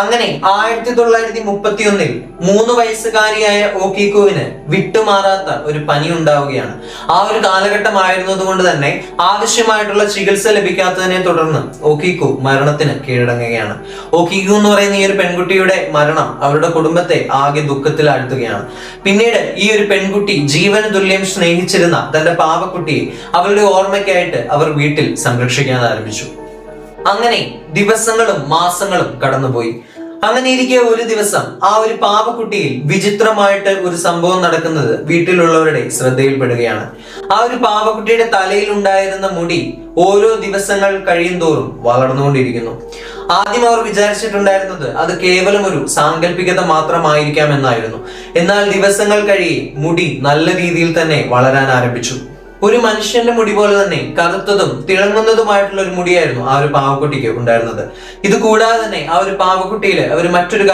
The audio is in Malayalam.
അങ്ങനെ ആയിരത്തി തൊള്ളായിരത്തി മുപ്പത്തി ഒന്നിൽ മൂന്ന് വയസ്സുകാരിയായ ഓക്കിക്കോവിന് വിട്ടുമാറാത്ത ഒരു പനി ഉണ്ടാവുകയാണ്. ആ ഒരു കാലഘട്ടമായിരുന്നത് കൊണ്ട് തന്നെ ആവശ്യമായിട്ടുള്ള ചികിത്സ ലഭിക്കാത്തതിനെ തുടർന്ന് ഓക്കിക്കു മരണത്തിന് കീഴടങ്ങുകയാണ്. ഓക്കിക്കു എന്ന് പറയുന്ന ഈ ഒരു പെൺകുട്ടിയുടെ മരണം അവരുടെ കുടുംബത്തെ ആകെ ദുഃഖത്തിലാഴ്ത്തുകയാണ്. പിന്നീട് ഈ ഒരു പെൺകുട്ടി ജീവൻ തുല്യം സ്നേഹിച്ചിരുന്ന തന്റെ പാവക്കുട്ടിയെ അവരുടെ ഓർമ്മയ്ക്കായിട്ട് അവർ വീട്ടിൽ സംരക്ഷിക്കാൻ ആരംഭിച്ചു അങ്ങനെ ദിവസങ്ങളും മാസങ്ങളും കടന്നുപോയി. അങ്ങനെ ഇരിക്കെ ഒരു ദിവസം ആ ഒരു പാവക്കുട്ടിയിൽ വിചിത്രമായിട്ട് ഒരു സംഭവം നടക്കുന്നത് വീട്ടിലുള്ളവരുടെ ശ്രദ്ധയിൽപ്പെടുകയാണ്. ആ ഒരു പാവക്കുട്ടിയുടെ തലയിൽ ഉണ്ടായിരുന്ന മുടി ഓരോ ദിവസങ്ങൾ കഴിയും തോറും വളർന്നുകൊണ്ടിരിക്കുന്നു. ആദ്യം അവർ വിചാരിച്ചിട്ടുണ്ടായിരുന്നത് അത് കേവലം ഒരു സാങ്കല്പികത മാത്രമായിരിക്കാം എന്നായിരുന്നു. എന്നാൽ ദിവസങ്ങൾ കഴിയെ മുടി നല്ല രീതിയിൽ തന്നെ വളരാൻ ആരംഭിച്ചു. ഒരു മനുഷ്യന്റെ മുടി പോലെ തന്നെ കറുത്തതും തിളങ്ങുന്നതുമായിട്ടുള്ള ഒരു മുടിയായിരുന്നു ആ ഒരു പാവക്കുട്ടിക്ക് ഉണ്ടായിരുന്നത്. ഇത് കൂടാതെ തന്നെ ആ ഒരു പാവക്കുട്ടിയിൽ അവർ മറ്റൊരു